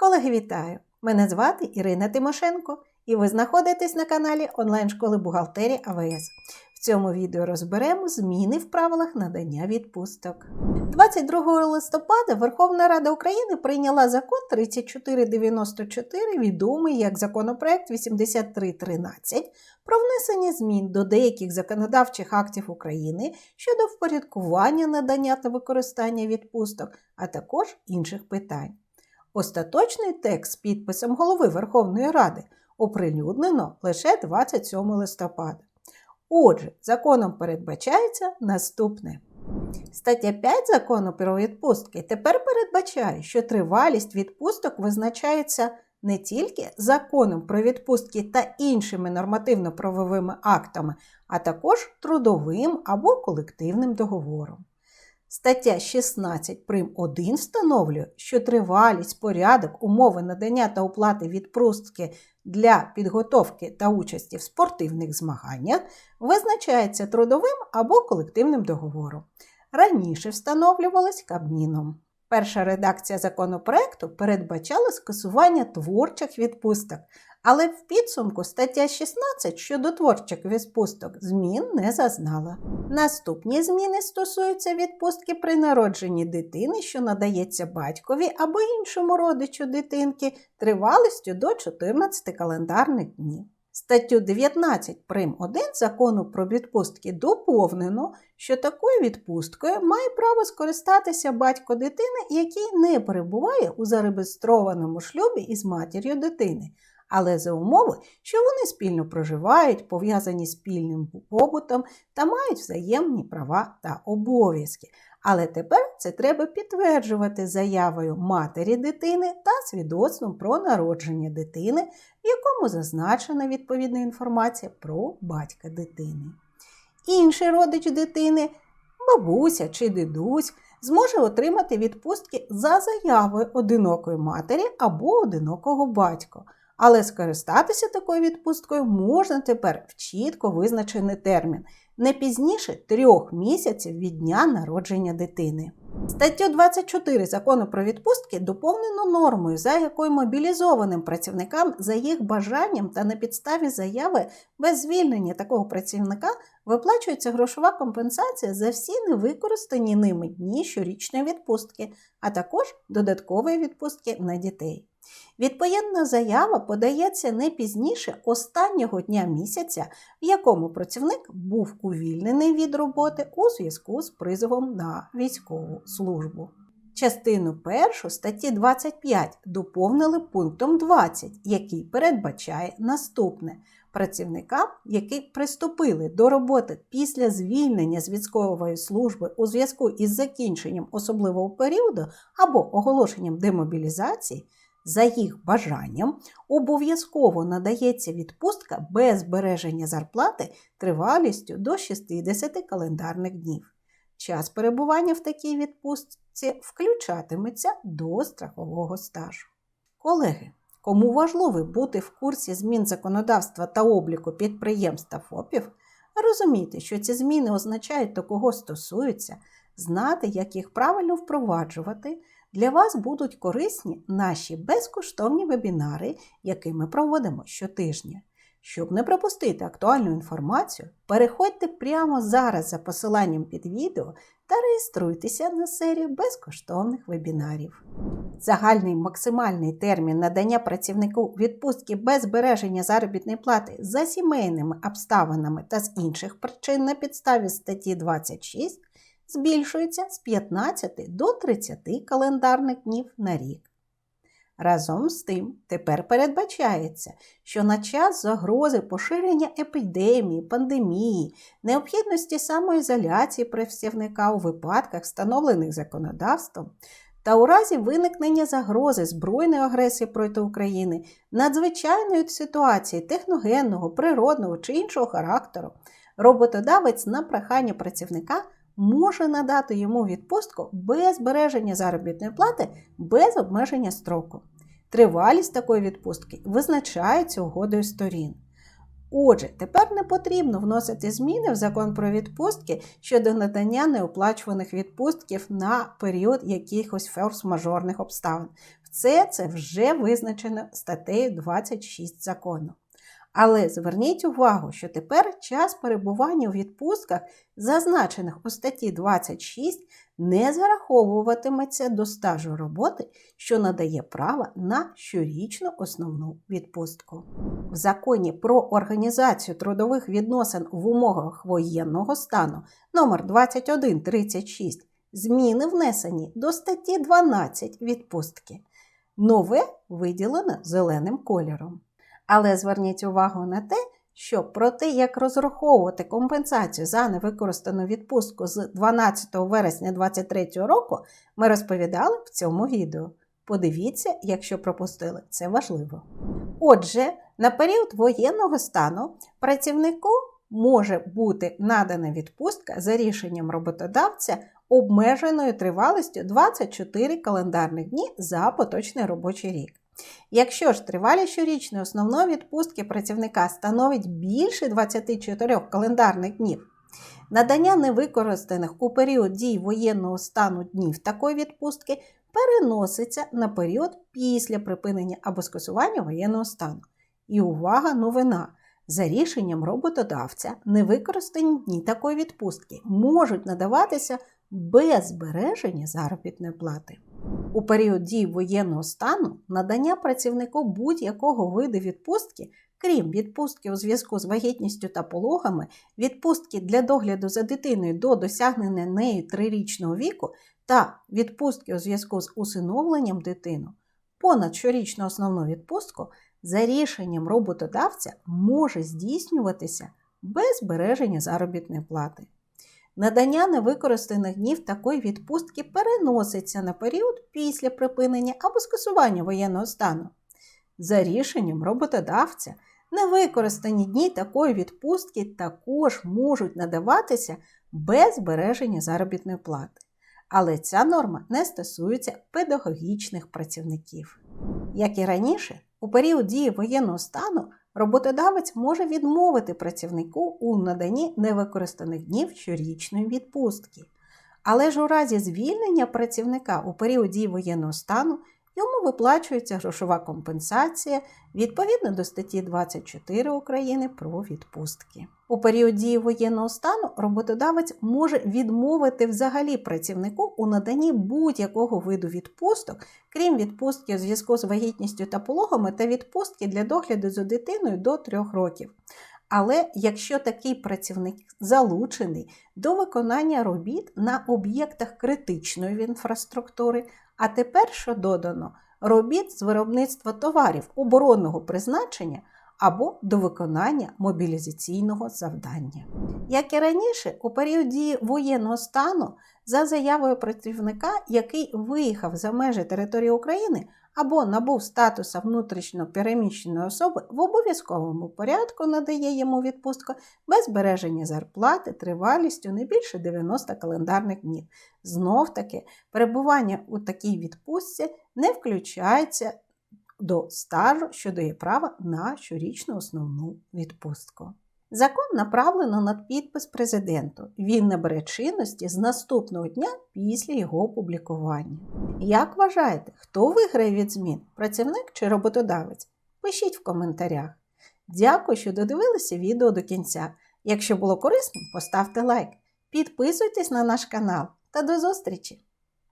Колеги, вітаю! Мене звати Ірина Тимошенко, і ви знаходитесь на каналі онлайн-школи бухгалтерії АВС. В цьому відео розберемо зміни в правилах надання відпусток. 22 листопада Верховна Рада України прийняла закон 3494, відомий як законопроект 8313 про внесення змін до деяких законодавчих актів України щодо впорядкування надання та використання відпусток, а також інших питань. Остаточний текст з підписом голови Верховної Ради оприлюднено лише 27 листопада. Отже, законом передбачається наступне. Стаття 5 закону про відпустки тепер передбачає, що тривалість відпусток визначається не тільки законом про відпустки та іншими нормативно-правовими актами, а також трудовим або колективним договором. Стаття 16 прим. 1 встановлює, що тривалість, порядок, умови надання та оплати відпустки для підготовки та участі в спортивних змаганнях визначається трудовим або колективним договором. Раніше встановлювалась Кабміном. Перша редакція законопроекту передбачала скасування творчих відпусток, але в підсумку стаття 16 щодо творчих відпусток змін не зазнала. Наступні зміни стосуються відпустки при народженні дитини, що надається батькові або іншому родичу дитинки тривалістю до 14 календарних днів. Статтю 19 прим. 1 закону про відпустки доповнено, що такою відпусткою має право скористатися батько дитини, який не перебуває у зареєстрованому шлюбі із матір'ю дитини, але за умови, що вони спільно проживають, пов'язані спільним побутом та мають взаємні права та обов'язки. Але тепер це треба підтверджувати заявою матері дитини та свідоцтвом про народження дитини, в якому зазначена відповідна інформація про батька дитини. Інший родич дитини, бабуся чи дідусь, зможе отримати відпустки за заявою одинокої матері або одинокого батька. Але скористатися такою відпусткою можна тепер в чітко визначений термін не пізніше трьох місяців від дня народження дитини. Статтю 24 закону про відпустки доповнено нормою, за якою мобілізованим працівникам за їх бажанням та на підставі заяви без звільнення такого працівника виплачується грошова компенсація за всі невикористані ними дні щорічної відпустки, а також додаткової відпустки на дітей. Відповідна заява подається не пізніше останнього дня місяця, в якому працівник був увільнений від роботи у зв'язку з призовом на військову службу. Частину першу статті 25 доповнили пунктом 20, який передбачає наступне. Працівникам, які приступили до роботи після звільнення з військової служби у зв'язку із закінченням особливого періоду або оголошенням демобілізації, за їх бажанням обов'язково надається відпустка без збереження зарплати тривалістю до 60 календарних днів. Час перебування в такій відпустці включатиметься до страхового стажу. Колеги, кому важливо бути в курсі змін законодавства та обліку підприємств та ФОПів, розумійте, що ці зміни означають до кого стосуються, знати, як їх правильно впроваджувати. Для вас будуть корисні наші безкоштовні вебінари, які ми проводимо щотижня. Щоб не пропустити актуальну інформацію, переходьте прямо зараз за посиланням під відео та реєструйтеся на серію безкоштовних вебінарів. Загальний максимальний термін надання працівнику відпустки без збереження заробітної плати за сімейними обставинами та з інших причин на підставі статті 26 збільшується з 15 до 30 календарних днів на рік. Разом з тим, тепер передбачається, що на час загрози поширення епідемії, пандемії, необхідності самоізоляції працівника у випадках, встановлених законодавством, та у разі виникнення загрози збройної агресії проти України, надзвичайної ситуації техногенного, природного чи іншого характеру, роботодавець на прохання працівника може надати йому відпустку без збереження заробітної плати без обмеження строку. Тривалість такої відпустки визначається угодою сторін. Отже, тепер не потрібно вносити зміни в закон про відпустки щодо надання неоплачуваних відпустків на період якихось форс-мажорних обставин. Все це вже визначено статтею 26 закону. Але зверніть увагу, що тепер час перебування у відпустках, зазначених у статті 26, не зараховуватиметься до стажу роботи, що надає право на щорічну основну відпустку. В законі про організацію трудових відносин в умовах воєнного стану номер 2136 зміни внесені до статті 12 відпустки. Нове виділено зеленим кольором. Але зверніть увагу на те, що про те, як розраховувати компенсацію за невикористану відпустку з 12 вересня 2023 року, ми розповідали в цьому відео. Подивіться, якщо пропустили, це важливо. Отже, на період воєнного стану працівнику може бути надана відпустка за рішенням роботодавця обмеженою тривалістю 24 календарних дні за поточний робочий рік. Якщо ж тривалість щорічної основної відпустки працівника становить більше 24 календарних днів, надання невикористаних у період дій воєнного стану днів такої відпустки переноситься на період після припинення або скасування воєнного стану. І увага, новина! За рішенням роботодавця невикористані дні такої відпустки можуть надаватися без збереження заробітної плати. У період дій воєнного стану надання працівнику будь-якого виду відпустки, крім відпустки у зв'язку з вагітністю та пологами, відпустки для догляду за дитиною до досягнення нею трирічного віку та відпустки у зв'язку з усиновленням дитину, понад щорічну основну відпустку за рішенням роботодавця може здійснюватися без збереження заробітної плати. Надання невикористаних днів такої відпустки переноситься на період після припинення або скасування воєнного стану. За рішенням роботодавця, невикористані дні такої відпустки також можуть надаватися без збереження заробітної плати. Але ця норма не стосується педагогічних працівників. Як і раніше, у період дії воєнного стану роботодавець може відмовити працівнику у наданні невикористаних днів щорічної відпустки. Але ж у разі звільнення працівника у період дії воєнного стану йому виплачується грошова компенсація відповідно до статті 24 України про відпустки. У період дії воєнного стану роботодавець може відмовити взагалі працівнику у наданні будь-якого виду відпусток, крім відпустки у зв'язку з вагітністю та пологами та відпустки для догляду за дитиною до 3 років. Але якщо такий працівник залучений до виконання робіт на об'єктах критичної інфраструктури, а тепер, що додано, робіт з виробництва товарів оборонного призначення або до виконання мобілізаційного завдання. Як і раніше, у період дії воєнного стану за заявою працівника, який виїхав за межі території України або набув статуса внутрішньо переміщеної особи, в обов'язковому порядку надає йому відпустку без збереження зарплати тривалістю не більше 90 календарних днів. Знов таки, перебування у такій відпустці не включається до стажу, що дає право на щорічну основну відпустку. Закон направлено на підпис президенту. Він набере чинності з наступного дня після його опублікування. Як вважаєте, хто виграє від змін? Працівник чи роботодавець? Пишіть в коментарях. Дякую, що додивилися відео до кінця. Якщо було корисним, поставте лайк. Підписуйтесь на наш канал та до зустрічі!